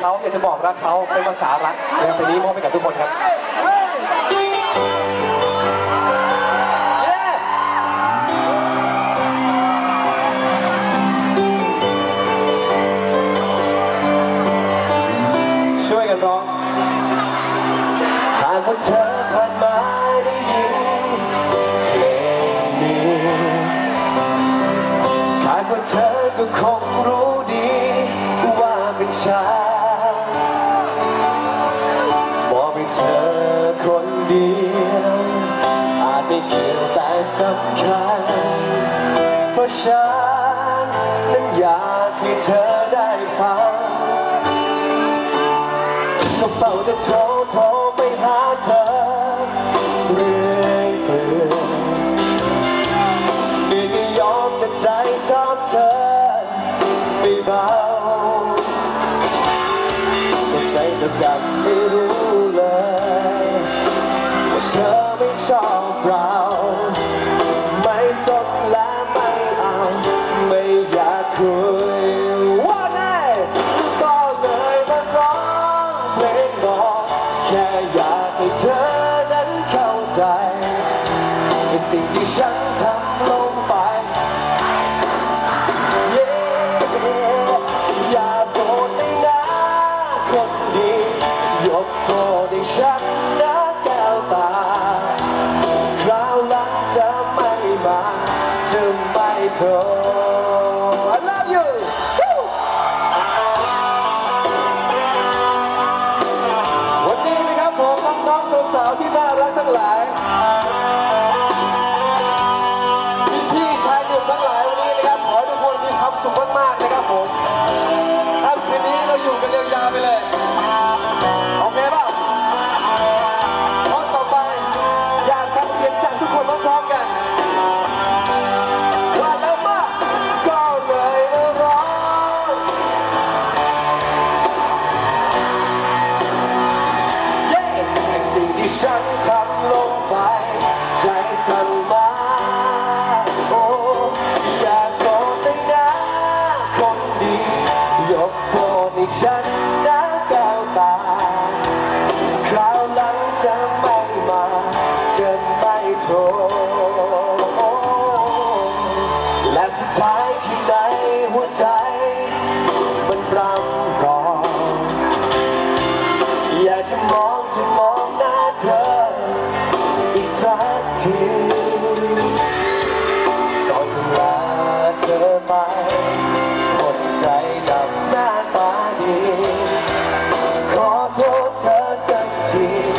เขาอยากจะบอกรักเขาเป็นภาษารักในเพลงนี้มอบให้กับทุกคนครับช่วยกันร้อง หากว่าเธอผ่านมาได้ยินเพลงนี้หากว่าเธอก็คงรู้ เธอคนเดียว อาจไม่เกี่ยวแต่สำคัญ เพราะฉันนั้นอยากให้เธอได้ฟังก็เฝ้าแต่โทรโทรไปหาเธอเรื่อยเปื่อยนี่ก็ยอมแต่ใจชอบเธอไม่เบาแต่ใจจะดำไม่รู้ ไม่ชอบเรา ไม่สนและไม่เอา ไม่อยากคุยว่าไงก็เลยมาร้องเพลงบอกแค่อยากให้เธอนั้นเข้าใจในสิ่งที่ฉันทำลงไป อย่าโกรธเลยนะคนดียกโทษให้ฉัน มาจะไม่ทร I love you วันนี้นะครับผมน้องๆสาวๆที่น่ารักทั้งหลาย ที่ฉันทำลงไป ใจสั่นมาโอ้อยากโกรธเลยนะคนดี ยกโทษให้ฉันนะแก้วตา คราวหลังจะไม่มาจะไม่โทรและสุดท้ายที่ในหัวใจ มันรำ ทีก่อนจะลาเธอไป คนใจดำหน้าตาดี ขอโทษเธอสักที